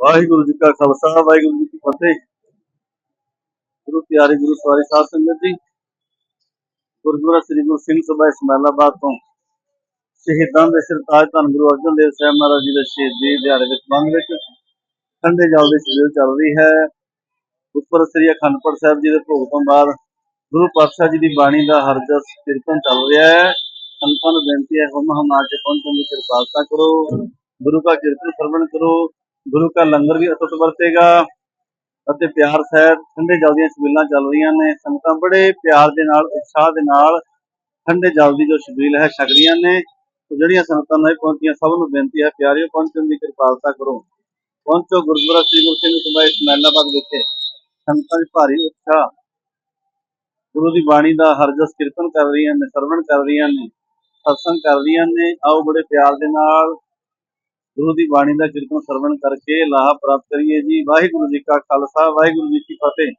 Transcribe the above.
ਵਾਹਿਗੁਰੂ ਜੀ ਕਾ ਖਾਲਸਾ, ਵਾਹਿਗੁਰੂ ਜੀ ਕੀ ਫਤਿਹ। ਗੁਰੂ ਪਿਆਰੇ ਗੁਰੂ ਸਵਾਰੀ ਸਾਧ ਸੰਗਤ ਜੀ, ਗੁਰਦੁਆਰਾ ਸ੍ਰੀ ਗੁਰੂ ਸਿੰਘ ਸਭਾ ਇਸਮਾਇਲਾਬਾਦ ਤੋਂ ਸ਼ਹੀਦਾਂ ਦੇ ਸਰਤਾਜ ਧੰਨ ਗੁਰੂ ਅਰਜਨ ਦੇਵ ਸਾਹਿਬ ਮਹਾਰਾਜ ਜੀ ਦੇ ਸ਼ਹੀਦੀ ਦਿਹਾੜੇ ਵਿੱਚ ਬੰਗ ਵਿੱਚ ਠੰਡੇ ਜਲ ਦੀ ਛਬੀਲ ਚੱਲ ਰਹੀ ਹੈ। ਉੱਪਰ ਸ੍ਰੀ ਅਖੰਡ ਪਾਠ ਸਾਹਿਬ ਜੀ ਦੇ ਭੋਗ ਤੋਂ ਬਾਅਦ ਗੁਰੂ ਪਾਤਸ਼ਾਹ ਜੀ ਦੀ ਬਾਣੀ ਦਾ ਹਰਜਸ ਕੀਰਤਨ ਚੱਲ ਰਿਹਾ ਹੈ। ਸੰਤਾਂ ਨੂੰ ਬੇਨਤੀ ਹੈ ਹੁਮ ਹਮ ਆ ਕੇ ਪਹੁੰਚਣ ਦੀ ਕਿਰਪਾਲਤਾ ਕਰੋ, ਗੁਰੂ ਦਾ ਕੀਰਤਨ ਸਰਵਣ ਕਰੋ। ਗੁਰੂ ਘਰ ਲੰਗਰ ਵੀ ਅਟੁੱਟ ਵਰਤੇਗਾ ਅਤੇ ਪਿਆਰ ਸਹਿਤ ਠੰਡੇ ਜਲ ਦੀਆਂ ਛਬੀਲਾਂ ਚੱਲ ਰਹੀਆਂ ਨੇ। ਸੰਗਤਾਂ ਬੜੇ ਪਿਆਰ ਦੇ ਨਾਲ, ਉਤਸ਼ਾਹ ਦੇ ਨਾਲ ਠੰਡੇ ਜਲ ਦੀ ਜੋ ਛਬੀਲ ਹੈ, ਛਕ ਰਹੀਆਂ ਨੇ। ਜਿਹੜੀਆਂ ਸੰਗਤਾਂ ਨਹੀਂ ਪਹੁੰਚੀਆਂ ਸਭ ਨੂੰ ਬੇਨਤੀ ਹੈ, ਪਿਆਰਿਓ, ਪਹੁੰਚਣ ਦੀ ਕਿਰਪਾਲਤਾ ਕਰੋ। ਪਹੁੰਚੋ ਗੁਰਦੁਆਰਾ ਸ੍ਰੀ ਗੁਰੂ ਸਿੰਘ ਸਭਾ ਇਸਮਾਇਲਾਬਾਦ ਵਿਖੇ। ਸੰਗਤਾਂ 'ਚ ਭਾਰੀ ਉਤਸ਼ਾਹ। ਗੁਰੂ ਦੀ ਬਾਣੀ ਦਾ ਹਰਜਸ ਕੀਰਤਨ ਕਰ ਰਹੀਆਂ ਨੇ, ਸਰਵਣ ਕਰ ਰਹੀਆਂ ਨੇ, ਸਤਸੰਗ ਕਰ ਰਹੀਆਂ ਨੇ। ਆਓ ਬੜੇ ਪਿਆਰ ਦੇ ਨਾਲ ਗੁਰੂ ਦੀ ਬਾਣੀ ਦਾ ਕੀਰਤਨ ਸਰਵਣ ਕਰਕੇ ਲਾਹਾ ਪ੍ਰਾਪਤ ਕਰੀਏ ਜੀ। ਵਾਹਿਗੁਰੂ ਜੀ ਕਾ ਖਾਲਸਾ, ਵਾਹਿਗੁਰੂ ਜੀ ਕੀ ਫਤਿਹ।